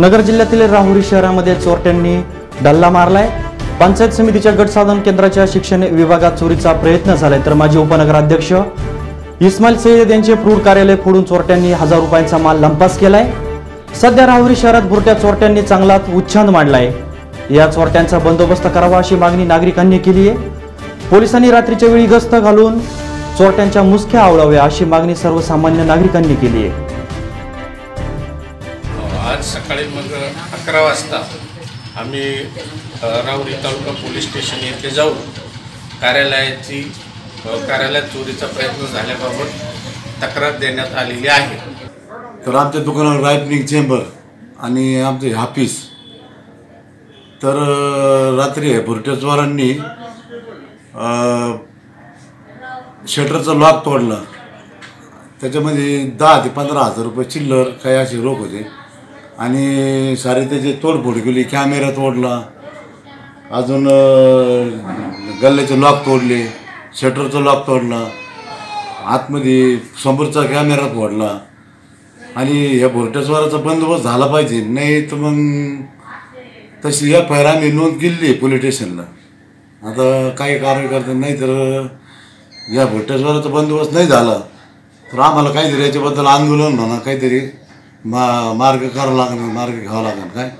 नगर जिल्ह्यातील राहुरी शहरामध्ये चोरट्यांनी डल्ला मारलाय. पंचायत समितीच्या गट साधन केंद्राच्या शिक्षण विभागात चोरीचा प्रयत्न झालाय. तर माजी उपनगराध्यक्ष इस्माईल सय्यद यांचे फ्रूट कार्यालय फोडून चोरट्यांनी हजार रुपयांचा माल लंपास केलाय. सध्या राहुरी शहरात बुरट्या चोरट्यांनी चांगलाच उच्छाद मांडलाय. या चोरट्यांचा बंदोबस्त करावा अशी मागणी नागरिकांनी केली आहे. पोलिसांनी रात्रीच्या वेळी गस्त घालून चोरट्यांच्या मुसक्या आवळाव्या अशी मागणी सर्वसामान्य नागरिकांनी केली आहे. आज सकाळी मग अकरा वाजता आम्ही राहुरी तालुका पोलीस स्टेशन येथे जाऊन कार्यालयाची कार्यालयात चोरीचा प्रयत्न झाल्याबाबत तक्रार देण्यात आलेली आहे. तर आमच्या दुकानावर रायपनिंग चेंबर आणि आमचे हाफिस तर रात्री भुरट्या चोरांनी शटरचा लॉक तोडला. त्याच्यामध्ये दहा ते पंधरा हजार रुपये चिल्लर काही असे रोख होते. आणि सारे त्याची तोडफोड केली कॅमेरा तोडला अजून गल्ल्याचे लॉक तोडले शटरचा लॉक तोडला आतमध्ये समोरचा कॅमेरा तोडला आणि या भोरट्यास्वाराचा बंदोबस्त झाला पाहिजे नाही तर मग तशी एफ आय आर आम्ही नोंद केली आहे पोलीस स्टेशनला आता काही कारवाई करता नाही तर या भोरट्यास्वाराचा बंदोबस्त नाही झाला. तर आम्हाला काहीतरी याच्याबद्दल आंदोलन म्हणा काहीतरी. मा मार्ग कर लागन मार्ग घाव लागन काय